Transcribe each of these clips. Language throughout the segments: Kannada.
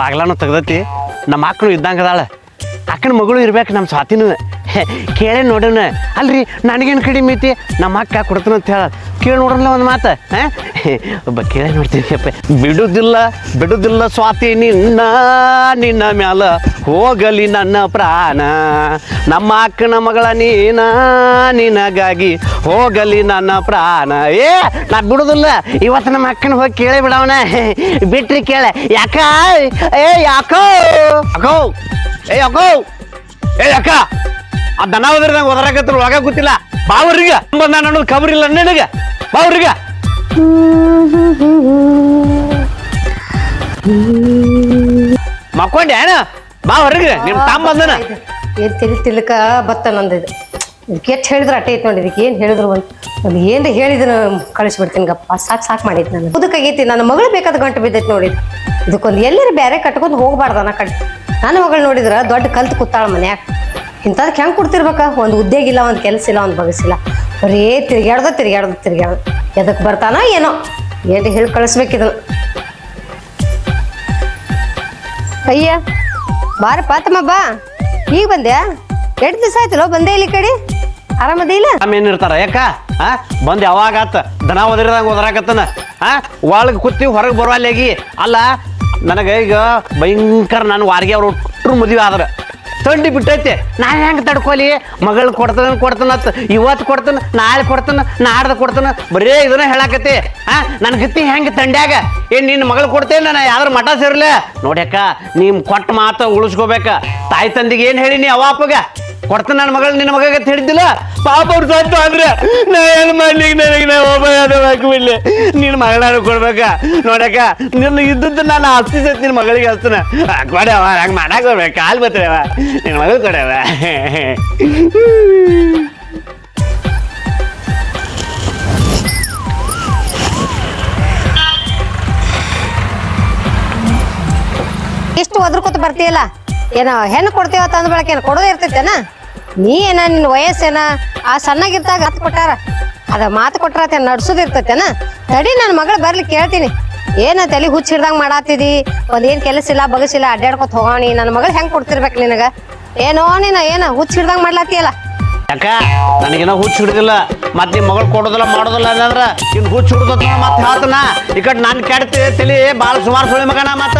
ಬಾಗ್ಲಾನು ತೆಗ್ದತಿ, ನಮ್ಮ ಅಕ್ಕನು ಇದ್ದಂಗೆ ಅದಾಳ. ಅಕ್ಕನ ಮಗಳು ಇರ್ಬೇಕು ನಮ್ಮ ಸ್ವಾತಿನೂ. ಕೇಳೇ ನೋಡೋಣ. ಅಲ್ರಿ, ನನಗೇನು ಕಡಿಮೆ ಐತಿ? ನಮ್ಮ ಅಕ್ಕ ಕೊಡ್ತೀನಿ ಅಂತ ಹೇಳ. ಕೇಳಿ ನೋಡ್ರಲ್ಲ ಒಂದು ಮಾತು, ಹಾಂ? ಒಬ್ಬ ಕೇಳಿ ನೋಡ್ತೀನಿ ಬಿಡುದಿಲ್ಲ ಬಿಡುದಿಲ್ಲ ಸ್ವಾತಿ ನಿನ್ನ ನಿನ್ನ ಮ್ಯಾಲ ಹೋಗಲಿ ನನ್ನ ಪ್ರಾಣ. ನಮ್ಮ ಅಕ್ಕನ ಮಗಳ ನೀನ, ನಿನಗಾಗಿ ಹೋಗಲಿ ನನ್ನ ಪ್ರಾಣ. ಏ, ನಾ ಬಿಡುದಿಲ್ಲ. ಇವತ್ತು ನಮ್ಮ ಅಕ್ಕನ ಹೋಗಿ ಕೇಳಿ ಬಿಡವನ ಬಿಟ್ರಿ ಕೇಳ. ಯಾಕ? ಏ, ಯಾಕೋ? ಅಕೋ ಏ ಅಕೋ ಏ ಅಕ್ಕ ಆ ದನ ನಂಗೆ ಒದರಾಕತ್ರ ಒಳಗ ಗೊತ್ತಿಲ್ಲ ಬಾವ್ರಿಗ ನಾನು ಅನ್ನೋದು ಖಬರ್ ಇಲ್ಲ ನಿನಗ. ಬಾವ್ರಿಗ. ಮಕ್ಕೊಂಡೆ ಏನ? ಬಾ ಹೊರಗೆ ನಿಮ್ ತಾಮ್ ಬಂದನ ಏನ್ ತಿಳಿ ತಿಳ್ಕ ಬತ್ತ ನಂದು ಇದಕ್ಕೆ ಎಷ್ಟು ಹೇಳಿದ್ರು ಅಟ್ಟೆ ಐತೆ ನೋಡಿ ಇದಕ್ಕೆ. ಏನು ಹೇಳಿದ್ರು ಒಂದು ಒಂದು ಏನು ಹೇಳಿದ್ರು ಕಳಿಸ್ಬಿಡ್ತೀನಿ ಗಪ್ಪ. ಸಾಕು ಸಾಕು ಮಾಡೈತಿ ನಾನು. ಮುದಕ್ಕಾಗೈತಿ ನನ್ನ ಮಗಳು ಬೇಕಾದ ಗಂಟು ಬಿದ್ದೈತಿ ನೋಡಿ ಇದಕ್ಕೊಂದು ಎಲ್ಲರ ಬೇರೆ ಕಟ್ಕೊಂಡು ಹೋಗ್ಬಾರ್ದು ಅನ್ನ ಕಡೆ ನನ್ನ ಮಗಳು ನೋಡಿದ್ರ ದೊಡ್ಡ ಕಲ್ತು ಕೂತಾಳ ಮನ್ಯಾಗ. ಇಂಥದಕ್ಕೆ ಹೆಂಗೆ ಕೊಡ್ತಿರ್ಬೇಕ? ಒಂದು ಉದ್ಯೋಗ ಇಲ್ಲ, ಒಂದು ಕೆಲಸ ಇಲ್ಲ, ಒಂದು ಬಗಸಿಲ್ಲ ಬರೀ ತಿರ್ಗ್ಯಾಡ್ದ ತಿರ್ಗ್ಯಾಡ್ದ ತಿರ್ಗ್ಯಾಡ್ದ. ಎದಕ್ಕೆ ಬರ್ತಾನ ಏನೋ. ಏನು ಹೇಳಿ ಕಳಿಸ್ಬೇಕಿದನು ಅಯ್ಯ, ಬಾರಪ್ಪ ತಮ್ಮ ಬಾ. ಈಗ ಬಂದ್ಯಾ? ಎರಡು ದಿವಸ ಆಯ್ತಲ್ಲ ಬಂದೇ ಇಲ್ಲಿ ಕಡೆ? ಆರಾಮದಿ ಇಲ್ಲ? ಆಮೇನ್ ಇರ್ತಾರ, ಯಾಕ? ಆ? ಬಂದ್ ಯಾವಾಗ ಆತ? ದನ ಒದರಿದಂಗ ಒದರಾಕತ್ತನ. ಆ? ಒಳಗೆ ಕೂತಿ ಹೊರಗೆ ಬರುವಲ್ಲಿ ಅಲ್ಲ, ನನಗೆ ಈಗ ಭಯಂಕರ, ನಾನು ವಾರಿಗೆ ಅವ್ರು ಒಟ್ಟರು ಮದುವೆ ಆದ್ರ. ತಂಡಿ ಬಿಟ್ಟೈತೆ. ನಾ ಹೆಂಗೆ ತಡ್ಕೊಲಿ? ಮಗಳು ಕೊಡ್ತಾನ ಕೊಡ್ತಾನತ್ ಇವತ್ತು ಕೊಡ್ತಾನ, ನಾಳೆ ಕೊಡ್ತಾನ, ನಾಡ್ದು ಕೊಡ್ತಾನ. ಬರೇ ಇದನ್ನ ಹೇಳಾಕತಿ ಆ ನನ್ನ ಗತಿ ಹೆಂಗೆ ತಂಡ್ಯಾಗ? ಏನ್ ನಿನ್ನ ಮಗಳು ಕೊಡ್ತೇನೆ ನಾನು ಯಾವ್ದಾರ ಮಠ ಸೇರ್ಲೆ? ನೋಡ್ಯಾಕ ನಿಮ್ ಕೊಟ್ಟ ಮಾತು ಉಳಿಸ್ಕೋಬೇಕ. ತಾಯಿ ತಂದಿಗೆ ಏನು ಹೇಳಿ ನೀ ಅಪ್ಪಗ? ಕೊಡ್ತಾನ ನನ್ನ ಮಗಳು, ನಿನ್ನ ಮಗ ಅಂತ ಹೇಳಿದ್ದಿಲ್ಲ? ಪಾಪ ಅವ್ರು ಸತ್ತು ಅಂದ್ರೆ ನಾ ಏನು ಮಾಡ್ಲಿಕ್ಕೆ ನನಗೆ ನಾ ಒಬ್ಬ ಯಾವ್ದು ಬಿಡ್ಲಿ. ನಿನ್ನ ಕೊಡ್ಬೇಕ? ನೋಡಕ ನಿನ್ನ ಇದ್ದದ್ದು ನಾನು ಆಸ್ತಿ ಸತ್ ನಿನ್ನ ಮಗಳಿಗೆ ಹಸ್ತನ ಕೊಡವ ಹಂಗೆ ಮಾಡಕ್ಕೆ ಬರ್ಬೇಕು ಕಾಲ್ ಬರ್ತೇವ ನಿನ್ನ ಮಗಳು ಕೊಡವ ಇಷ್ಟು ಒದ್ರಕೋತ ಬರ್ತೀಯಲ್ಲ? ಏನೋ ಹೆಣ್ಣು ಕೊಡ್ತೀವ ತಂದ ಬಳಕೆ ಕೊಡೋದೇ ಇರ್ತೈತೇನ ನೀ ಏನ ನಿನ್ನ ವಯಸ್ಸೇನ ಆ ಸಣ್ಣಗಿರ್ತಾಗ ಹತ್ತು ಕೊಟ್ಟಾರ. ಅದ ಮಾತು ಕೊಟ್ರ ನಡ್ಸೋದು ಇರ್ತೈತೇನ ತಡಿ ನನ್ನ ಮಗಳು ಬರ್ಲಿ ಕೇಳ್ತೀನಿ. ಏನ ತಲೆ ಹುಚ್ಚ ಹಿಡ್ದಂಗ್ ಮಾಡಾತಿದಿ? ಒಂದೇನ್ ಕೆಲಸ ಇಲ್ಲ ಬಗಸಿಲ್ಲ ಅಡ್ಡಾಡ್ಕೊತ ಹೋಗೋಣಿ ನನ್ನ ಮಗಳು ಹೆಂಗ್ ಕೊಡ್ತಿರ್ಬೇಕು ನಿನಗ? ಏನೋ ನೀನ ಏನ ಹುಚ್ಚ ಹಿಡ್ದಂಗ್ ಮಾಡ್ಲಾತಿಯಲ್ಲ? ಯಾಕ? ನನಗೇನೋ ಹುಚ್ಚು ಹಿಡಿದಿಲ್ಲ. ಮತ್ತೆ ನಿಮ್ಮ ಮಗಳು ಕೊಡೋದಿಲ್ಲ, ಮಾಡೋದಿಲ್ಲ ಅಂದ್ರೆ ಇನ್ನು ಹುಚ್ಚು ಹಿಡ್ದತ್ತ ಮತ್ತೆ ಹಾತನ ಈ ನಾನು ಕೆಡ್ತಿ ತಲಿ ಭಾಳ ಸುಮಾರು ಸುಳಿ ಮಗನ ಮತ್ತ.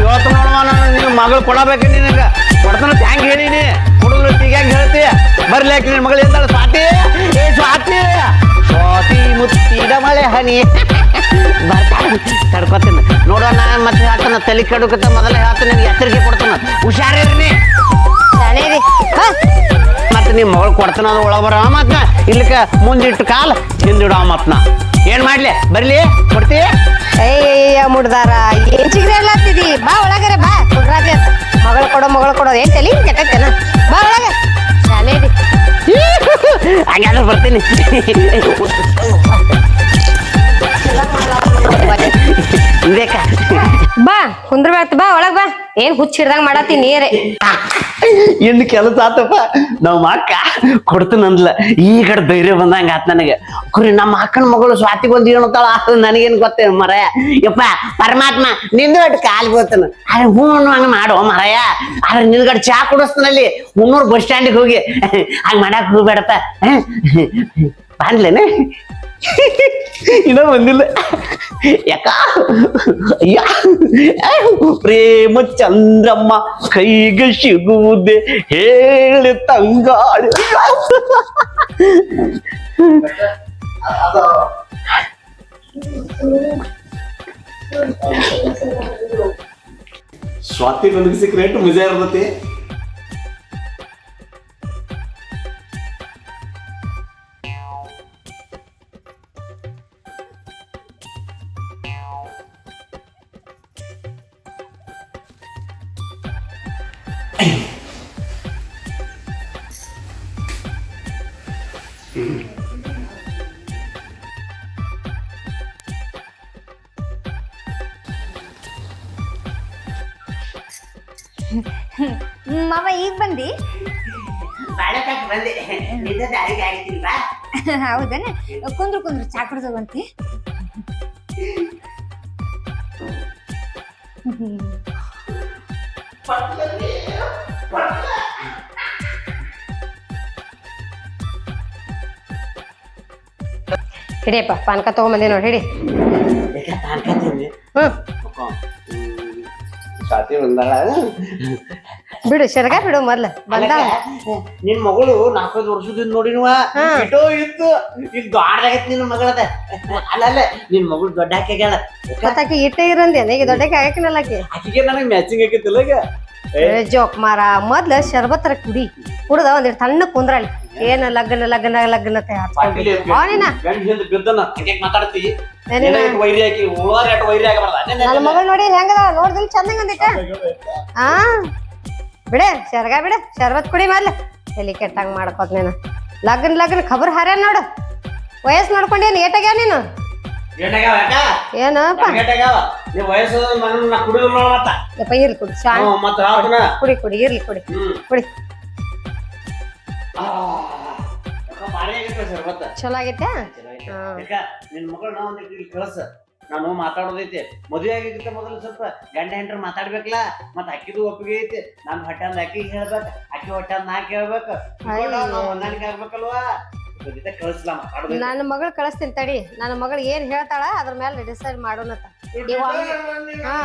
ಇವತ್ತು ನೋಡುವ ನಾನು ನಿನ್ನ ಮಗಳು ಕೊಡಬೇಕು ನಿನಗ. ಕೊಡ್ತಾನ ಹೆಂಗೆ ಹೇಳಿನಿ? ಈಗ ಹೆಂಗ್ ಹೇಳ್ತಿ? ಬರ್ಲಿ ಯಾಕೆ ನಿನ್ನ ಮಗಳು ಎಂದಾಳ ಸ್ವಾತಿ? ಏ ಸ್ವಾತಿ ಸ್ವಾತಿ ಮುತ್ತಿದ ಮಳೆ ಹನಿ. ತಡ್ಕೊತೀನಿ. ನೋಡೋ ನಾನು ಮತ್ತೆ ಹೇಳ್ತಾನ ತಲೆ ಕೆಡಕತ್ತ ಮೊದಲ ಹೇಳ್ತಾನೆ ನಿನ್ಗೆ ಎಚ್ಚರಿಕೆ ಕೊಡ್ತಾನ. ಹುಷಾರಿರ್ರಿ ಶಾಣೇರಿ ಮತ್ತೆ ನಿಮ್ಮ ಮಗಳು ಕೊಡ್ತಾನ ಅದು ಒಳಗೆ ಬರ ಮತ್ತ. ಇಲ್ಲಿಕ ಮುಂದಿಟ್ಟು ಕಾಲ್ ಹಿಂದಿಡೋ ಮತ್ನ ಏನ್ ಮಾಡ್ಲಿ? ಬರ್ಲಿ ಕೊಡ್ತಿ? ಅಯ್ಯಯ್ಯ ಮುಡ್ದಾರ. ಏನ್ ಚಿಗ್ರೆ ಎಲ್ಲತ್ತಿದಿ ಬಾ ಒಳಗರೆ ಬಾ. ಕುಡ್ರಾಜೆ ಮಗಳ ಕೊಡೋ ಮಗಳು ಕೊಡೋ. ಏನ್ ತಲಿ? ಕೆಟ್ಟೈತೇನ? ಬಾ ಒಳಗ. ಶಾನೇದಿ ಹಂಗಾದ್ರೆ ಬರ್ತೀನಿ. ಬೇಕಾ ಬಾ ಕುಂದ್ರಬೇಕ ಬಾ, ಒಳಗ್ ಬಾ. ಏನ್ ಹುಚ್ಚ ಹಿಡ್ದಂಗ್ ಮಾಡತ್ತಿ ನೀರೇ ಇನ್ ಕೆಲಸ ಆತಪ್ಪ. ನಮ್ಮ ಅಕ್ಕ ಈ ಕಡೆ ಧೈರ್ಯ ಬಂದಂಗ ಆತ್ ನನಗೆ. ಕುರಿ ನಮ್ಮ ಅಕ್ಕನ ಮಗಳು ಸ್ವಾತಿ ಬಂದು ಏನಂತಾಳ ನನಗೇನ್ ಗೊತ್ತೇ ಮರಯ ಯಪ್ಪ, ಪರಮಾತ್ಮ, ನಿಂದು ಅಟ್ ಕಾಲ್ ಗೊತ್ತನ ಅರೆ ಹ್ಞೂ ಹಂಗ ಮಾಡೋ ಮರಯ ಆದ್ರೆ ನಿನ್ಗಡೆ ಚಾ ಕುಡಿಸ್ತಾನಲ್ಲಿ ಮುನ್ನೂರು ಬಸ್ ಸ್ಟ್ಯಾಂಡಿಗೆ ಹೋಗಿ. ಹಂಗ ಮಾಡಕ್ ಹೋಗ್ಬೇಡಪ್ಪ. ಬಾಂಡ್ಲೇನೆ ಇನ್ನೂ ಬಂದಿಲ್ಲ. ಯಾಕ? ಅಯ್ಯ ಪ್ರೇಮ ಚಂದ್ರಮ್ಮ ಕೈಗೆ ಸಿಗುವುದೇ ಹೇಳಿ ತಂಗಾಡಿ. ಸ್ವಾತಿ ನನಗೆ ಸಿಕ್ರೆಟ್ ಮಜಾ ಇರ್ತೈತಿ ಮಾವ ಈಗ ಬಂದಿ? ಹೌದನ? ಕುಂದ್ರು ಕುಂದ್ರು ಚಾ ಕುಡ್ದೋಗಂತಿ ಹಿಡಿಯಪ್ಪ ಪಾನಕ ತಗೊಂಬಂದಿ ನೋಡಿ ಹಿಡಿ. ಹ್ಮ್. ಸ್ವಾತಿ ಬಂದಾಳ. ಬಿಡು ಶರಗ ಬಿಡು ಮೊದ್ಲ ಬಂದ ನಿನ್ ಮಗಳು ನಾಲ್ಕೈದು ವರ್ಷದಿಂದ ನೋಡಿ ನೀವ ಇಟೋ ಇತ್ತು ಈಗ ದೊಡ್ಡದಾಗೈತಿ ನಿನ್ನ ಮಗಳದ. ಅಲ್ಲಲ್ಲ ಅಲ್ಲ ನಿನ್ ಮಗಳು ದೊಡ್ಡ ಹಾಕ್ಯಾಗ್ಯಾಳ ಮತ್ತಾಕಿ ಇಟ್ಟೆ ಇರಂದೆ ಈಗ ದೊಡ್ಡಕ್ಕೆ ಆಗಕ್ಕಿನಲ್ಲ ಆಕಿ? ಆಕಿಗೆ ನನಗೆ ಮ್ಯಾಚಿಂಗ್ ಆಕೈತಿಲ್ಲ ಈಗ. ಜೋಕ್ ಮಾರ ಮೊದ್ಲ ಶರ್ಬತ್ತರ ಕುಡಿ ಕುಡ್ದ ಒಂದಿಟ್ಟು ತಣ್ಣ ಕುಂದ್ರಾಳಿ. ಏನ ಲಗ್ನ ಲಗ್ನ ಲಗ್ನ ಮಾತಾಡ್ತಿ. ವೈರಿ ಹಾಕಿ ಉಳ್ವಾರ ಎಟ್ಟು ವೈರಿ ಆಗಬಾರ್ದ ನನ್ನ ಮಗಳು ನೋಡಿ ಹೆಂಗದ ನೋಡ್ದಿಲ್ ಚಂದಂಗ ಅಂದಿಟ್ಟ ಆ? ಬಿಡೆ ಶರ್ಗ ಬಿಡ ಶರ್ಬತ್ ಕುಡಿ ಮೊದ್ಲ. ತಲಿ ಕೆಟ್ಟಂಗ್ ಮಾಡ್ಕೋತ್ ನೀನು? ಲಗ್ನ ಲಗ್ನ ಖಬರ್ ಹರ್ಯಾನ ನೋಡು. ವಯಸ್ಸು ನೋಡ್ಕೊಂಡೇನು ಏಟಾಗ್ಯಾವ ನೀನು ಏನಪ್ಪ ಯಪ್ಪ ಇರ್ಲಿ ಕುಡಿ ಕುಡಿ ಕುಡಿ ಇರ್ಲಿ ಕುಡಿ. ಕುಡಿ. ಚಲೋ ಆಗೈತೆ ನಿನ್ ನಾವು ಒಂದ್ ಇಲ್ಲಿ ಕಳ್ಸ. ನಾನು ಮಾತಾಡೋದೈತಿ. ಮದುವೆ ಆಗಿದ್ದ ಮೊದಲು ಸ್ವಲ್ಪ ಗಂಡ ಹೆಂಡ್ರ ಮಾತಾಡ್ಬೇಕಲ್ಲ ಮತ್ತ ಅಕ್ಕಿದು ಒಪ್ಪಿಗೆ ಐತಿ. ನನ್ ಹೊಟ್ಟೆ ಅಂದ ಅಕ್ಕಿಗೆ ಹೇಳ್ಬೇಕ ಅಕ್ಕಿ ಹೊಟ್ಟೆ ನಾ ಕೇಳ್ಬೇಕು. ನಾವು ಹೊಂದಾಣಿಕೆ ಆಗ್ಬೇಕಲ್ವಾ? ನನ್ನ ಮಗಳು ಕಳಿಸ್ತೀನಿ ತಡಿ. ನನ್ನ ಮಗಳು ಏನ್ ಹೇಳ್ತಾಳ ಅದ್ರ ಮೇಲೆ ಡಿಸೈಡ್ ಮಾಡೋಣ ಹಾ.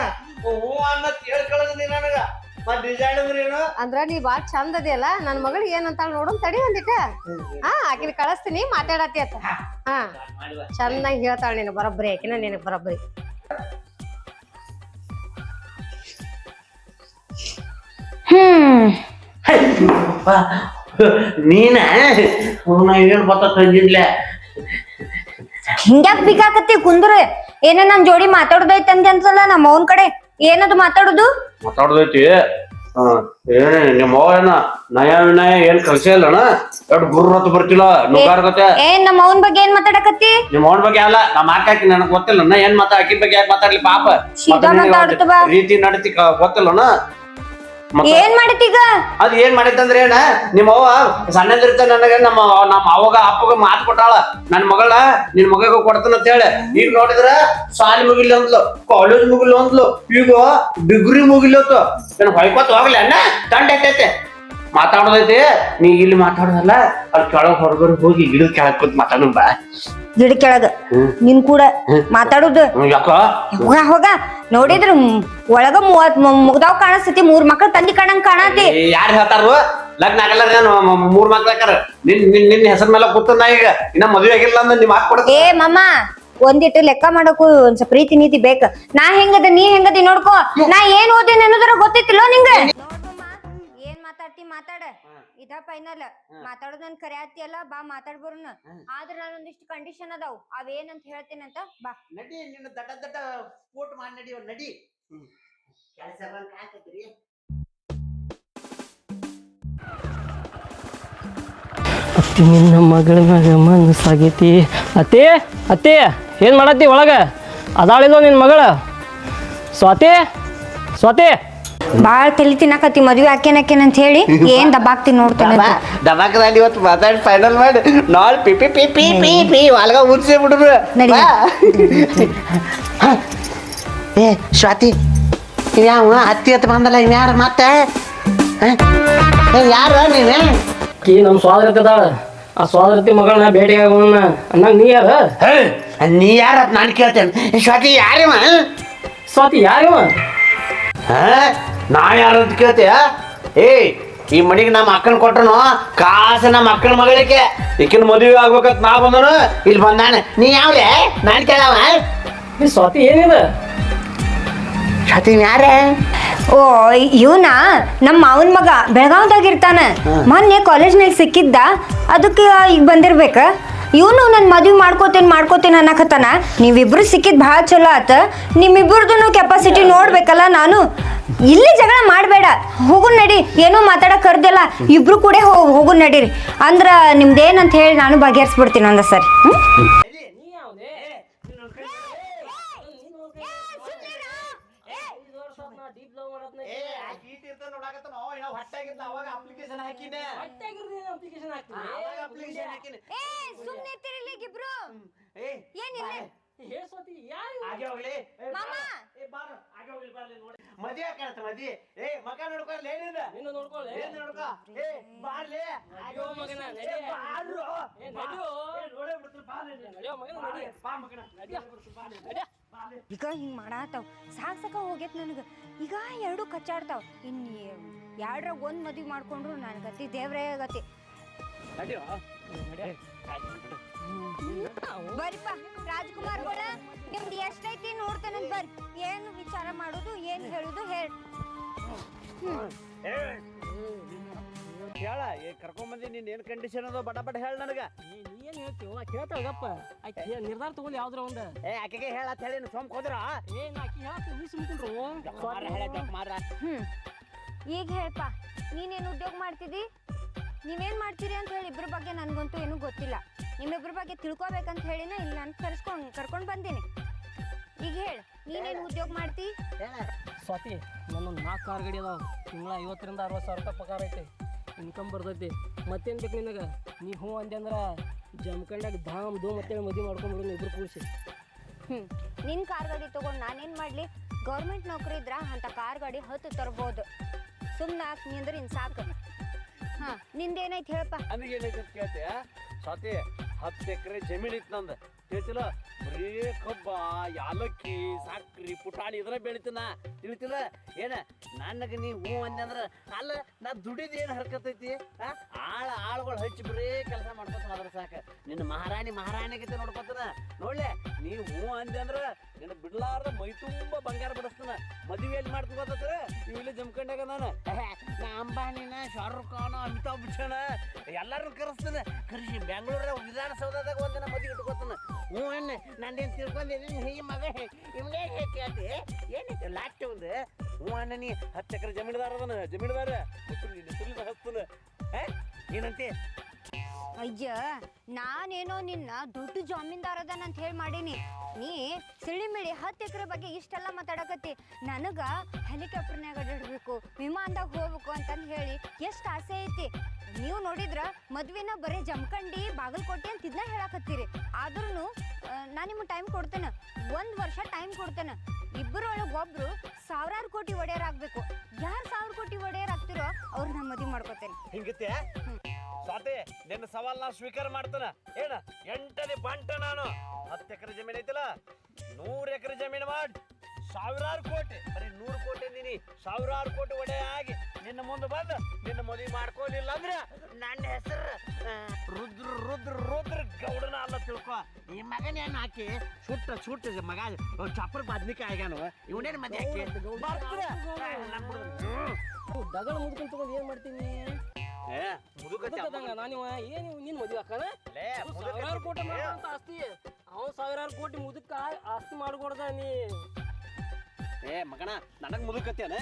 ಅಂದ್ರೆ ನೀ ಬಾಳ್ ಚಂದ ಅದಿಯಲ್ಲ ನನ್ ಮಗಳು ಏನಂತಾಳ ನೋಡೋನ್ ತಡಿ ಒಂದಿಟ ಹಾ ಆಕಿನ ಕಳಿಸ್ತೀನಿ ಮಾತಾಡತಿ ಅತ್ತ ಹಾ ಚೆನ್ನಾಗಿ ಹೇಳ್ತಾಳ ನೀನು ಬರೋಬ್ಬರಿ ಆಕಿನ ನಿನಗ್ ಬರೋಬ್ಬರಿ. ಹ್ಮ್. ನೀನ? ಏನ್ ಬತ್ತ ತಂದಿದ್ಲೆ? ಹಿಂಗ್ಯಾಕ್ ಬಿಗಾಕತ್ತಿ ಕುಂದ್ರ? ಏನ ನನ್ ಜೋಡಿ ಮಾತಾಡೋದೈತೆ ಅಂದೆ ಅನ್ಸಲ್ಲ ನಮ್ಮ ಅವನ್ ಕಡೆ. ಏನದು ಮಾತಾಡುದು? ಮಾತಾಡ್ದೈತಿ. ಏನ್ ನಿಮ್ಮ ಅವ್ವ ಏನ ನಯ ವಿನಯ ಏನ್ ಕಲ್ಸೇ ಇಲ್ಲಣ ಎರಡು ಗುರು ಹೊತ್ತು ಬರ್ತಿಲ್ಲ ನುಗ್ಗಾರ ಕತೆ. ಏನ್ ನಮ್ಮ ಅವನ್ ಬಗ್ಗೆ ಏನ್ ಮಾತಾಡಕತ್ತಿ? ನಿಮ್ಮ ಅವನ ಬಗ್ಗೆ ಅಲ್ಲ ನಮ್ಮ ಅಕ್ಕಾಕಿ ನನಗ್ ಗೊತ್ತಿಲ್ಲ ನಾ ಏನ್ ಮಾತಾ ಆಕಿ ಬಗ್ಗೆ ಯಾಕೆ ಮಾತಾಡ್ಲಿ ಪಾಪ? ರೀತಿ ನಡತಿ ಗೊತ್ತಿಲ್ಲಣ ಮತ್ತ ಏನ್ ಮಾಡತ್ತೀಗ? ಅದ್ ಏನ್ ಮಾಡಿತ್ತಂದ್ರೆ ಏನ ನಿಮ್ಮ ಅವ್ವ ಸಣ್ಣದಿರ್ತ ನನಗೆ ನಮ್ಮ ನಮ್ಮ ಅವಾಗ ಅಪ್ಪಗ ಮಾತು ಕೊಟ್ಟಾಳ. ನನ್ ಮಗಳ ನಿನ್ ಮಗಗ ಕೊಡ್ತಾನ ಅಂತ ಹೇಳಿ. ಈಗ ನೋಡಿದ್ರ ಸಾಲಿ ಮುಗಿಲ್ಲ ಅಂದ್ಲು ಕಾಲೇಜ್ ಮುಗಿಲ್ಲ ಅಂದ್ಲು ಈಗ ಡಿಗ್ರಿ ಮುಗಿಲತ್ತು ನನ್ ಹೊಯ್ಕೋತ ಹೋಗ್ಲಿ ಅಣ್ಣ ತಂಡ ಎತ್ತೈತೆ. ಮಾತಾಡೋದೈತಿ ನೀ ಇಲ್ಲಿ ಮಾತಾಡೋದಲ್ಲ ಅಲ್ಲಿ ಕೆಳಗ್ ಹೊರಗಡೆ ಹೋಗಿ ಗಿಡದ ಕೆಳಗ್ ಕೂತ್ ಮಾತಾಡೋಣ ಬಾ. ಗಿಡ ಕೆಳಗ. ನಿನ್ ಕೂಡ ಮಾತಾಡುದು. ಹೋಗ ಹೋಗ. ನೋಡಿದ್ರ ಒಳಗ ಮೂವತ್ ಮುಗ್ದಾವ್ ಕಾಣಿಸ್ತತಿ. ಮೂರ್ ಮಕ್ಳು ತಂದಿ ಕಾಣಂಗ್ ಕಾಣತಿ. ಯಾರು ಹೇಳ್ತಾರು ಲಗ್ನ ಆಗಲ್ಲ ನಾನು ಮೂರ್ ಮಕ್ಳ ನಿನ್ ನಿನ್ ನಿನ್ನ ಹೆಸರ ಮೇಲೆ ಕೂತ ನಾ ಈಗ. ಇನ್ನ ಮದುವೆ ಆಗಿಲ್ಲ ಅಂದ್ರೆ ನಿಮ್ ಹಾಕ್ ಏ ಮಮ್ಮ ಒಂದಿಟ್ಟು ಲೆಕ್ಕ ಮಾಡಕ್ಕೂ ಒಂದ್ ಸ್ವಲ್ಪ ಪ್ರೀತಿ ನೀತಿ ಬೇಕ. ನಾ ಹೆಂಗದ ನೀ ಹೆಂಗದಿ ನೋಡ್ಕೋ. ನಾ ಏನ್ ಓದಿನ ಅನ್ನೋದ್ರ ಗೊತ್ತಿತ್ತಿಲ್ಲ ನಿಂಗ? ಏನ್ ಮಾತಾಡ್ತಿ ಮಾತಾಡ. ಇದ ಫೈನಲ್ ಮಾತಾಡೋದನ್ ಕರೆ ಅಲ್ಲ ಬಾ ಮಾತಾಡ್ಬೋರ್ನ. ಆದ್ರ ನಾನೊಂದಿಷ್ಟು ಕಂಡೀಷನ್ ಅದಾವ್. ಅವೇನಂತ ಹೇಳ್ತೇನಂತ ಬಾ. ನಡಿ ನಿನ್ನ ದಡ್ಡ ದಡ್ಡ ಸ್ಪೋರ್ಟ್ ಮಾಡಿ ನಡಿ ನಡಿ. ಕೆಲಸ ಅತ್ತಿ ನಿನ್ನ ಮಗಳ ಮ್ಯಾಗ ಮನಸ್ಸಾಗೈತಿ. ಅತ್ತೆ ಏನ್ ಏನು ಮಾಡತ್ತಿ ಒಳಗ? ಅದಾಳಿಲ್ಲ ನಿನ್ನ ಮಗಳ? ಸ್ವಾತಿ ಸ್ವಾತಿ. ಬಾಳ್ ತಲಿ ತಿನ್ನಕತ್ತಿ ಮದ್ವೆ ಆಕೇನ್ ಅಂತ ಹೇಳಿ ಏನ್ ದಬ್ಬಾಕ್ತಿ ನೋಡ್ತಾನೆ ದಬಾಕದಲ್ಲಿ ಇವತ್ತು ಮಾತಾಡಿ ಫೈನಲ್ ಮಾಡಿ. ನಾಳೆ P P P P P P ನಡಿ. ಬಾ. ಏ ಸ್ವಾತಿ ಯಾವ ಹತ್ತಿ ಹತ್ತು ಬಂದಲ್ಲ ಇವ್ಯಾರ ಮತ್ತೆ? ಹ? ಏ ಯಾರು ನೀವೇ ಕಿ ನಮ್ಮ ಸ್ವಾದರತಿ ಅದಾಳ ಆ ಸ್ವಾದರತಿ ಮಗಳನ್ನ ಭೇಟಿ ಆಗೋಣ ಅನ್ನಂಗ್ ನೀ ಯಾರ? ನೀ ಯಾರ ನಾನು ಕೇಳ್ತೇನೆ? ಏ, ಸ್ವಾತಿ ಯಾರಿವ? ಸ್ವಾತಿ ಯಾರಿವ? ಹ? ನಾ ಯಾರಂತ ಕೇಳ್ತೀಯ? ಏಯ್ ಈ ಮನಿಗೆ ನಮ್ಮ ಅಕ್ಕನ ಕೊಟ್ರನು ಕಾಸು ನಮ್ಮ ಅಕ್ಕನ ಮಗಳಿಗೆ. ಈಕಿನ ಮದುವೆ ಆಗ್ಬೇಕಂತ ನಾ ಬಂದನು. ಇಲ್ಲಿ ಬಂದಾನೆ ನೀ ಯಾವ್ಲೆ? ನಾನು ಕೇಳವ. ನೀ ಸ್ವಾತಿ ಏನಿದೆ? ಸ್ವಾತಿ ಯಾರೇ? ಓ ಇವನ? ನಮ್ಮ ಮಾವನ ಮಗ ಬೆಳಗಾವ್ದಾಗ ಇರ್ತಾನ. ಮೊನ್ನೆ ಕಾಲೇಜ್ನಾಗ ಸಿಕ್ಕಿದ್ದ. ಅದಕ್ಕೆ ಈಗ ಬಂದಿರ್ಬೇಕ? ಇವನು ನನ್ನ ಮದ್ವಿ ಮಾಡ್ಕೋತೇನೆ ಮಾಡ್ಕೋತೀನಿ ಅನ್ನಕತ್ತಾನ. ನೀವಿಬ್ರು ಸಿಕ್ಕಿದ್ ಭಾಳ ಚಲೋ ಆತ. ನಿಮ್ಮಿಬ್ರದ್ದು ಕೆಪಾಸಿಟಿ ನೋಡ್ಬೇಕಲ್ಲ ನಾನು. ಇಲ್ಲಿ ಜಗಳ ಮಾಡಬೇಡ. ಹೋಗು ನಡಿ ಏನೋ ಮಾತಾಡಕ್ ಕರ್ದಿಲ್ಲ. ಇಬ್ರು ಕೂಡ ಹೋಗು ನಡೀರಿ ಅಂದ್ರ ನಿಮ್ದೇನಂತ ಹೇಳಿ ನಾನು ಬಗೆಹರಿಸ್ಬಿಡ್ತೀನಿ ಒಂದ ಸರಿ. ಹ್ಮ್? ಹೇ ಸ್ವಾತಿ ಯಾರು ಹಾಗೆ ಹೋಗ್ಲಿ ಏ, ಮಾಮ! ಬಾರ. ಏ, ಬಾರ. ಹಾಗೆ ಹೋಗ್ಲಿ, ಬರ್ಲಿ ನೋಡಿ. ಮದ್ವೆ ಆಕಣತ್ತ ಮದ್ವೆ ಏ ಮಗ ನೋಡ್ಕೊಳ್ಲಿ ಏನಿದ ನಿನ್ನ ನೋಡ್ಕೊಳ್ಳಿ ಏನ್ ನೋಡ್ಕೊ ಏ ಬಾರ್ಲಿ ಅಯ್ಯೋ ಮಗನ, ಏ, ನಡಿ. ಬಾರ್ರು. ಏ, ಬಾ. ನಡಿಯೋ. ಏ, ನೋಡೇ ಬಿಡ್ತೀನಿ, ಬಾರ್ಲಿ. ನಡಿಯೋ ಮಗನ, ಬಾರ್ಲಿ. ನಡಿ. ಬಾ ಮಗನ. ನಡಿಯೋ. ನೋಡೇ ಬಿಡ್ತೀನಿ, ಬಾರ್ಲಿ. ನಡಿಯೋ. ಬಾರ್ಲಿ. ಈಗ ಹಿಂಗ್ ಮಾಡಾತಾವ್ ಸಾಕ್ ಸಾಕ ಹೋಗೈತ್ ನನಗ ಈಗ ಎರಡು ಕಚ್ಚಾಡ್ತಾವ್ ಇನ್ ಎರಡ್ರಾಗ ಒಂದ್ ಮದ್ವಿ ಮಾಡ್ಕೊಂಡ್ರು ನನ್ ಗತಿ ದೇವ್ರೇ ಗತಿ ನಡಿಯೋ. ಬರ್ರಿಪ್ಪ ರಾಜ್ಕುಮಾರ್ ಕೂಡ ನಿಮ್ದು ಎಷ್ಟೈತಿ ನೋಡ್ತೇನೆ ಬರ್ರಿ. ಏನು ವಿಚಾರ ಮಾಡೋದು ಏನು ಹೇಳುದು ಹೇಳ್. ಹೇಳ ಏ ಕರ್ಕೊಂಬಂದಿ ನೀನ್ ಏನ್ ಕಂಡೀಷನ್ ಅದ? ಬಡ ಬಡ ಹೇಳ ನನಗ. ಏನ್ ಹೇಳ್ತೀವ ಕೇಳ್ತಾಳಗಪ್ಪ ಆಕಿ ನಿರ್ಧಾರ ತಗೊಳ್ಳಿ ಯಾವ್ದ್ರ ಒಂದ. ಏ ಆಕೆಗೆ ಹೇಳತ್ ಅಂತ ಹೇಳಿ ಸೋಮ್ ಹೋದ್ರ ಏ ನಾ ಆಕಿ ಹೇಳತ್ತ ನೀ ಸುಮ್ಕೊಂಡ್ರು ಹೇಳ ಮಾರ ಈಗ ಹೇಳ್ಪ ನೀನೇನ್ ಉದ್ಯೋಗ ಮಾಡ್ತಿದ್ದಿ? ನೀವೇನ್ ಮಾಡ್ತೀರಿ ಅಂತ ಹೇಳಿ ಇಬ್ಬರ ಬಗ್ಗೆ ನನಗಂತೂ ಏನೂ ಗೊತ್ತಿಲ್ಲ. ನಿಮ್ಮಿಬ್ಬರ ಬಗ್ಗೆ ತಿಳ್ಕೊಬೇಕಂತ ಹೇಳಿನ ಇಲ್ಲಿ ನಾನು ಕರ್ಸ್ಕೊಂಡ್ ಕರ್ಕೊಂಡು ಬಂದೀನಿ. ಈಗ ಹೇಳ ನೀನೇನು ಉದ್ಯೋಗ ಮಾಡ್ತಿ? ಸ್ವಾತಿ ನನ್ನೊಂದು ನಾಲ್ಕು ಕಾರ್ ಗಡಿ ಅದಾವ. ತಿಂಗಳ ಐವತ್ತರಿಂದ ಅರವತ್ತು ಸಾವಿರ ರೂಪಾಯಿ ಪಗಾರ ಐತಿ. ಇನ್ಕಮ್ ಬರ್ತೈತಿ. ಮತ್ತೇನು ಬೇಕು ನಿನಗೆ? ನೀ ಹ್ಞೂ ಅಂದೆ ಅಂದ್ರೆ ಜಮ್ಕಂಡಾಗ ಧಾಮ್ ಧೂಮ್ ಅಂತೇಳಿ ಮದುವೆ ಮಾಡ್ಕೊಂಡ್ಬಿಡು ಇಬ್ರು ಕೂಡಿಸಿ. ಹ್ಮ್ ನಿನ್ ಕಾರ್ ಗಾಡಿ ತೊಗೊಂಡು ನಾನೇನು ಮಾಡ್ಲಿ? ಗೌರ್ಮೆಂಟ್ ನೌಕರಿ ಇದ್ರ ಅಂತ ಕಾರ್ ಗಾಡಿ ಹತ್ತು ತರ್ಬೋದು. ಸುಮ್ಮನೆ ನೀ ಅಂದ್ರೆ ಇನ್ ಸಾಕು. ಹಾ ನಿಂದೇನೈತಿ ಹೇಳಪ್ಪ. ನನಗೇನೈತೆ ಅಂತ ಕೇಳ್ತೀಯ ಸ್ವಾತಿ, ಹತ್ತು ಎಕರೆ ಜಮೀನ್ ಇತ್ತು ನಂದು. ತಿಳಿತಿಲ್ಲ ಬರೀ ಕಬ್ಬ, ಯಾಲಕ್ಕಿ, ಸಾಕ್ರಿ, ಪುಟಾಣಿ ಇದ್ರ ಬೆಳಿತೀನ ತಿಳಿತಿಲ್ಲ? ಏನ, ನನಗೆ ನೀ ಹೂ ಅಂದೆ ಅಂದ್ರೆ ಅಲ್ಲ, ನಾ ದುಡಿದ ಏನು ಹರ್ಕತೈತಿ, ಆ? ಆಳ ಆಳುಗಳು ಹಚ್ಚಿ ಬರೀ ಕೆಲಸ ಮಾಡ್ಕೊತ ಅದರ ಸಾಕ. ನಿನ್ನ ಮಹಾರಾಣಿ ಮಹಾರಾಣಿಗಿಂತ ನೋಡ್ಕೊತಾನ. ನೋಡ್ಲೆ, ನೀ ಹ್ಞೂ ಅಂದೆ ಅಂದ್ರ ನಿನ್ನ ಬಿಡ್ಲಾರ್ದ ಮೈ ತುಂಬ ಬಂಗಾರ ಬಿಡಿಸ್ತಾನ. ಮದುವೆಯಲ್ಲಿ ಮಾಡ್ತೀನಿ ಗೊತ್ತತ್ರ ಇವಿಲ್ಲ ಜಮ್ಕಂಡಾಗ ನಾನು. ನಾ ಅಂಬಾನಿನ ಶಾರುಖ್ ಖಾನ್, ಅಮಿತಾಬ್ ಬಚ್ಚನ ಎಲ್ಲಾರು ಕರೆಸ್ತಾನೆ. ಕರೆಸಿ ಬೆಂಗಳೂರ ವಿಧಾನಸೌಧದಾಗ ಒಂದಿನ ಮದುವೆ ಇಟ್ಕೋತಾನ. ಹ್ಞೂ ಅಣ್ಣ ನಂದೇನು ತಿಳ್ಕೊಂಡಿದ್ದೀನಿ? ಈ ಮಗ, ಇವನೇ ಕೇಳ್ತಿ. ಏನೈತೆ ಲಾಸ್ಟ್ ಒಂದು? ಹ್ಞೂ ಅಣ್ಣ ನೀ, ಹತ್ತು ಎಕರೆ ಜಮೀನ್ದಾರ ಅದನ, ಜಮೀನ್ದಾರ. ಹಸ್ತನ. ಏನಂತೆ? ಅಯ್ಯ ನಾನೇನೋ ನಿನ್ನ ದೊಡ್ಡ ಜಾಮೀನ್ದಾರ್ ಅಂತ ಹೇಳಿ ಮಾಡೀನಿ. ನೀ ಸಿಳಿಮಿಳಿ ಹತ್ತು ಎಕರೆ ಬಗ್ಗೆ ಇಷ್ಟೆಲ್ಲ ಮಾತಾಡಕತ್ತಿ. ನನಗೆ ಹೆಲಿಕಾಪ್ಟರ್ನಾಗ ಅಡ್ಡಾಡ್ಬೇಕು ವಿಮಾನದಾಗ ಹೋಗ್ಬೇಕು ಅಂತಂದು ಹೇಳಿ ಎಷ್ಟು ಆಸೆ ಐತಿ. ನೀವು ನೋಡಿದ್ರ ಮದ್ವೆನ ಬರೀ ಜಮಖಂಡಿ ಬಾಗಲಕೋಟೆ ಅಂತ ಇದನ್ನ ಹೇಳಕತ್ತೀರಿ. ಆದ್ರೂ ನಾನು ನಿಮ್ಗೆ ಟೈಮ್ ಕೊಡ್ತೇನೆ. ಒಂದು ವರ್ಷ ಟೈಮ್ ಕೊಡ್ತೇನೆ. ಇಬ್ಬರೊಳಗೆ ಒಬ್ರು ಸಾವಿರಾರು ಕೋಟಿ ಒಡೆಯರಾಗಬೇಕು ಯಾರು ಸಾವಿರ ಕೋಟಿ ಒಡೆಯರಾಗ್ತಿರೋ ಅವ್ರನ್ನ ಮದುವೆ ಮಾಡ್ಕೋತೇನೆ. ಸ್ವಾತಿ ನಿನ್ನ ಸವಾಲ್ ನಾ ಸ್ವೀಕಾರ ಮಾಡ್ತಾನ. ಏನ ಎಂಟನೇ ಬಂಟ ನಾನು. ಹತ್ತು ಎಕರೆ ಜಮೀನ್ ಐತಲ್ಲ ನೂರು ಎಕರೆ ಜಮೀನು ಮಾಡಿ. ಸಾವಿರಾರು ಕೋಟಿ ಬರೀ ನೂರು ಕೋಟಿ ಅಂದಿನಿ. ಸಾವಿರಾರು ಕೋಟಿ ಒಡೆ ಆಗಿ ನಿನ್ನ ಮುಂದೆ ಬಂದು ನಿನ್ನ ಮದುವೆ ಮಾಡ್ಕೊಲಿಲ್ಲ ಅಂದ್ರೆ ನನ್ನ ಹೆಸರು ರುದ್ರ ರುದ್ರ ರುದ್ರ ಗೌಡನ ಅಲ್ಲ ತಿಳ್ಕೊ. ಈ ಮಗನ ಏನು ಹಾಕಿ ಸುಟ್ಟ ಸುಟ್ಟ ಮಗ ಚಪ್ಪರ ಬದ್ನಿಕಾಯಿ ಆಗ್ಯಾನು. ಇವನೇನು ಮದುವೆ ಹಾಕಿ ಬರ್ತಾರೆ. ದಗಳ ಮುದ್ಕೊಂಡು ತಗೊಂಡು ಏನು ಮಾಡ್ತೀನಿ? ಏ ಮುದುಕತ್ತೆ ಮುದುಕದಂಗ ನಾನು ಏನು ನಿನ್ನ ಮದುವೆ ಹಾಕಣ ಲೇ. ಸಾವಿರಾರು ಕೋಟಿ ಮಾಡೋಂತ ಆಸ್ತಿ. ಅವನು ಸಾವಿರಾರು ಕೋಟಿ ಮುದುಕ ಆಸ್ತಿ ಮಾಡ್ಕೊಡ್ದ ನೀ. ಏ ಮಗಣ ನನಗ್ ಮುದುಕತ್ತೇನ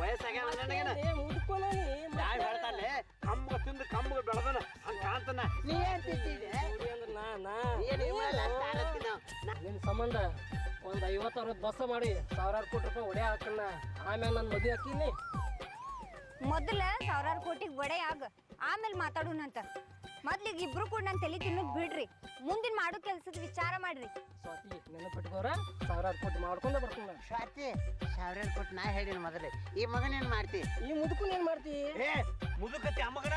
ವಯಸ್ಸಾಗ್ಯಾನ ನನಗೇನ? ಏ, ಮುದುಕೋನ ನೀ ಯಾವ್ ಹೇಳ್ತಾನೆ? ತಿಂದು ಕಂಬ ಬೆಳೆದನ. ಹಂಗ ಕಾಣ್ತಾನ. ನೀ ಏನ್ ತಿಂತಿದ್ದೆ? ನೋಡಿ ಅಂದ್ರ ನಾ ನಾ. ಏನ್ ಇವಲ್ಲ ಸ್ಟಾರ್ ಹತ್ತಿನ ನಿನ್ ಸಂಬಂಧ ಒಂದ್ ಐವತ್ತು ಅರವತ್ತು ಬಸ್ಸ ಮಾಡಿ ಸಾವಿರಾರು ಕೋಟಿ ರೂಪಾಯಿ ಒಡೆ ಹಾಕಣ್ಣ. ಆಮೇಲೆ ನನ್ನ ಮದುವೆ ಹಾಕಿನಿ. ಮೊದಲ ಸಾವಿರಾರು ಕೋಟಿಗೆ ಒಡೆ ಆಗ. ಆಮೇಲೆ ಮಾತಾಡೋಣಂತ. ಮೊದ್ಲಿಗೆ ಇಬ್ರು ಕೂಡ ನನ್ನ ತಲೆ ತಿನ್ನೋದು ಬಿಡ್ರಿ. ಮುಂದಿನ ಮಾಡೋ ಕೆಲ್ಸದ ವಿಚಾರ ಮಾಡ್ರಿ. ಸ್ವಾತಿ ನೆನಪಿಟ್ಕೋರ? ಸಾವಿರಾರು ಕೋಟಿ ಮಾಡ್ಕೊಂಡೆ ಬರ್ತೀನಿ ಸ್ವಾತಿ ಸಾವಿರಾರು ಕೊಟ್ಟು ನಾ ಹೇಳಿನ ಮೊದಲೇ. ಈ ಮಗನೇನ್ ಮಾಡ್ತಿ? ಈ ಮುದುಕನ್ ಏನ್ ಮಾಡ್ತಿ? ಏ ಮುದುಕತ್ತೆ ಮಗನ?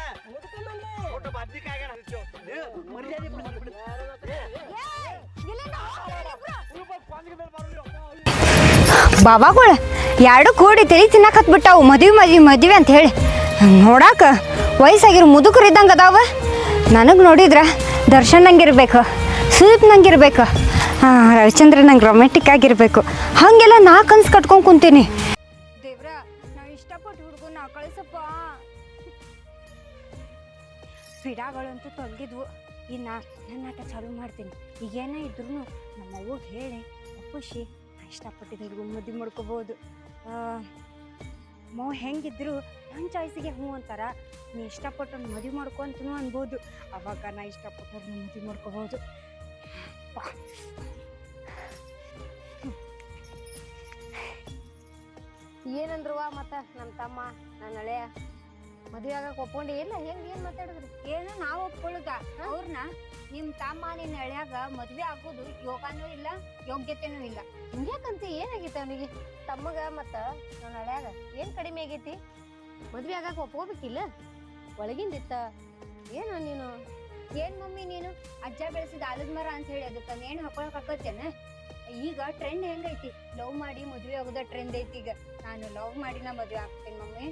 ಮರ್ಯಾದೆ ಬಿಡು, ಬಿಡು. ಏಯ್, ಇಲ್ಲಿಂದ ಹೋಗ್ತೀರಿ ಇಬ್ರು? ಇವ್ರು ಕೊಂದಿಗೆ ಮೇಲೆ ಬರೋಲ್ಲ. ಬಾಬಾಗಳು ಎರಡು ಕೂಡಿ ತಲೆ ತಿನ್ನಕತ್ ಬಿಟ್ಟಾವು. ಮದುವೆ ಮದುವೆ ಮದುವೆ ಅಂತ ಹೇಳಿ. ನೋಡಾಕ ವಯಸ್ಸಾಗಿರೋ ಮುದುಕರು ಇದ್ದಂಗೆ ಅದಾವ. ನನಗೆ ನೋಡಿದ್ರೆ ದರ್ಶನ್ ನಂಗಿರ್ಬೇಕು ಸುದೀಪ್ ನಂಗಿರ್ಬೇಕು ರವಿಚಂದ್ರ ನಂಗೆ ರೊಮ್ಯಾಂಟಿಕ್ ಆಗಿರ್ಬೇಕು. ಹಾಗೆಲ್ಲ ನಾ ಕನ್ಸು ಕಟ್ಕೊಂಡು ಕುಂತೀನಿ. ದೇವ್ರ, ನಾವು ಇಷ್ಟಪಟ್ಟು ಹುಡುಗನ ತೊಲಗಿದ್ವು. ಇನ್ನು ನನ್ನ ಆಟ ಚಾಲು ಮಾಡ್ತೀನಿ. ಈಗೇನೇ ಇದ್ರು ನಮ್ಮ ಅವ್ವಗೆ ಹೇಳಿ ನಾ ಇಷ್ಟಪಟ್ಟಿದ್ದ ಹುಡುಗನ ಮದುವೆ ಮಾಡ್ಕೋಬೋದು ಮೋ, ಹೆಂಗಿದ್ರು ನನ್ನ ಚಾಯ್ಸಿಗೆ ಹ್ಞೂ ಅಂತಾರ. ನೀ ಇಷ್ಟಪಟ್ಟು ಮದುವೆ ಮಾಡ್ಕೊಂತನೂ ಅನ್ಬೋದು. ಅವಾಗ ನಾ ಇಷ್ಟಪಟ್ಟವ್ರನ್ನ ಮದುವೆ ಮಾಡ್ಕೋಬೋದು. ಏನಂದ್ರವ ಮತ್ತ ನಮ್ಮ ತಮ್ಮ ನನ್ನ ಹಳೆಯ? ಮದ್ವೆ ಆಗಕ್ ಒಪ್ಕೊಂಡಿ. ಇಲ್ಲ ಹೆಂಗ್ ಏನ್ ಮಾತಾಡಿದ್ರಿ? ಏನು ನಾವು ಒಪ್ಕೊಳ್ಳುದ. ಅವ್ರನ್ನ ನಿಮ್ ತಮ್ಮ ನಿನ್ನ ಹಳ್ಯಾಗ ಮದ್ವೆ ಆಗೋದು ಯೋಗನೂ ಇಲ್ಲ ಯೋಗ್ಯತೆನೂ ಇಲ್ಲ. ಹಿಂಗ್ಯಾಕಂತ? ಏನಾಗೈತೆ ಅವನಿಗೆ? ತಮ್ಮಗ ಮತ್ತ ನನ್ನ ಹಳ್ಯಾಗ ಏನ್ ಕಡಿಮೆ ಆಗೈತಿ? ಮದ್ವೆ ಆಗಾಕ ಒಪ್ಕೋಬೇಕಿಲ್ಲ? ಒಳಗಿಂದಿತ್ತ? ಏನ ನೀನು? ಏನ್ ಮಮ್ಮಿ ನೀನು? ಅಜ್ಜ ಬೆಳೆಸಿದ ಆಲದ ಮರ ಅಂತ ಹೇಳಿ ಅದಕ್ಕ ನೇಣು ಹಾಕೊಳಕ್ ಹಾಕತ್ತೇನ? ಈಗ ಟ್ರೆಂಡ್ ಹೆಂಗೈತಿ? ಲವ್ ಮಾಡಿ ಮದ್ವೆ ಆಗೋದ ಟ್ರೆಂಡ್ ಐತಿ ಈಗ. ನಾನು ಲವ್ ಮಾಡಿ ನಾ ಮದ್ವೆ ಆಗ್ತೇನೆ ಮಮ್ಮಿ.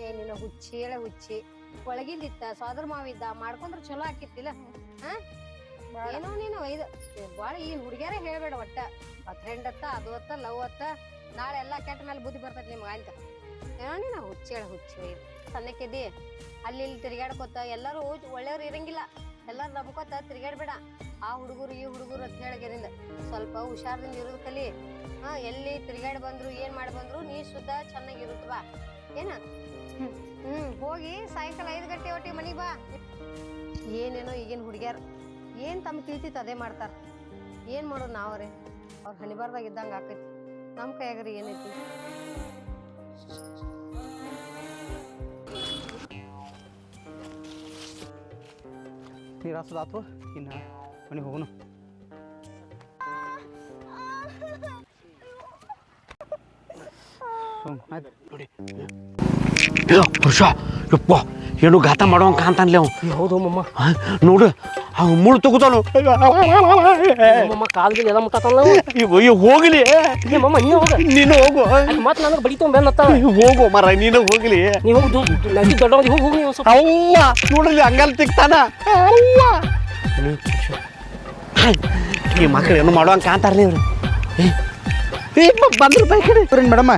ಏ ನಿನ್ನ ಹುಚ್ಚಿ ಹೇಳ ಹುಚ್ಚಿ. ಒಳಗಿಂದಿತ್ತ ಸೋದರ ಮಾವಿದ್ದ ಮಾಡ್ಕೊಂಡ್ರ ಚಲೋ ಆಕಿತ್ತಿಲ್ಲ. ಹಾ? ಏನೋ ನೀನು ಇದು ಬಾಳ ಈ ಹುಡುಗ್ಯಾರ ಹೇಳ್ಬೇಡ ಒಟ್ಟ. ಫ್ರೆಂಡ್ ಅತ್ತ ಅದು ಅತ್ತ ಲವ್ ಅತ್ತ ನಾಳೆ ಎಲ್ಲಾ ಕೆಟ್ಟ ಮೇಲೆ ಬುದ್ಧಿ ಬರ್ತೈತಿ ನಿಮ್ಗೆ ಅಂತ ಏನೋ ನೀನು ಹುಚ್ಚಿ ಹೇಳ ಹುಚ್ಚಿ ಸಣ್ಣಕ್ಕಿದ್ದಿ ಅಲ್ಲಿ ಇಲ್ಲಿ ತಿರ್ಗಾಡ್ಕೊತ ಎಲ್ಲರೂ ಒಳ್ಳೆಯವ್ರು ಇರಂಗಿಲ್ಲ. ಎಲ್ಲಾರು ನಂಬ್ಕೊತ ತಿರ್ಗಾಡ್ಬೇಡ ಆ ಹುಡುಗರು ಈ ಹುಡುಗರು ಅಂತ ಹೇಳಗಿರಿಂದ ಸ್ವಲ್ಪ ಹುಷಾರದಿಂದ ಇರೋದು ಕಲಿ. ಹಾ ಎಲ್ಲಿ ತಿರ್ಗಾಡಿ ಬಂದ್ರು ಏನ್ ಮಾಡಿ ಬಂದ್ರು ನೀ ಶುದ್ಧ ಚೆನ್ನಾಗಿರುತ್ತವಾ ಏನ? ಹ್ಮ್ ಹೋಗಿ ಸಾಯಂಕಾಲ ಐದು ಗಂಟೆ ಒಟ್ಟಿಗೆ ಮನಿಗ್ ಬಾ. ಏನೇನೋ ಈಗಿನ ಹುಡುಗ್ಯಾರ, ಏನು ತಮ್ಮ ತಿಳಿತೈತಿ ಅದೇ ಮಾಡ್ತಾರ? ಏನ್ ಮಾಡೋದು ನಾವ್ರೆ? ಅವ್ರ ಹಣಿಬಾರ್ದಾಗ ಇದ್ದಂಗ ಆಕೈತಿ. ನಮ್ ಕೈಯಾಗ್ರಿ ಏನೈತಿ? ನೀರು ಹಾಸೋದಾತು ಇನ್ನು ಮನೆಗೆ ಹೋಗೋಣ ಆಯ್ತು ನೋಡಿ ಪುರುಷ ಯಪ್ಪ ಏನು ಗಾತ ಮಾಡೋಂಗ ಕಾಂತಾನ್ಲಿ ಅವ ಹೌದು ಮಮ್ಮ. ನೋಡು ಅವ್ ಮುಳು ತಗೋತಾನು ಮಮ್ಮ ಕಾಲ್ಗಿಲ್ ಎಲ್ಲ ಮುಟ್ಟಾತಲ್ಲ ಅಯ್ಯೋ ಹೋಗ್ಲಿ. ಏ ಮಮ್ಮ ನೀನು ಹೋಗ. ನೀನು ಹೋಗು. ಮತ್ತೆ ನನಗೆ ಬಡಿತು ಬೆನ್ನತ್ತ ಹೋಗು ಮರ ನೀನು ಹೋಗ್ಲಿ. ನೀವು ಹೋಗಿ ನದಿ ದೊಡ್ಡವಾಗಿ ಹೋಗಿ ಹೋಗಿ ಸ್ವಲ್ಪ. ಅವ್ವ ನೋಡಲಿ ಹಂಗಲ್ ತಿಕ್ತಾನ. ಅವ್ವ. ಈ ಮಕ್ಳು ಏನು ಮಾಡೋಂಗ ಕಾಂತಾರ್ಲಿ ಇವ್ರು. ಏ ಬಂದ್ರು ಬೈಕ್ ಮೇಡಮ್ಮ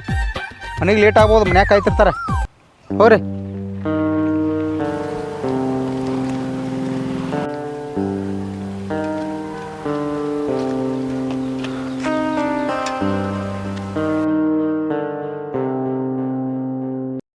ಮನೆಗೆ ಲೇಟ್ ಆಗ್ಬೋದು ಮನ್ಯಾಗ ಕಾಯ್ತಿರ್ತಾರೆ. ಹೋಗ್ರಿ.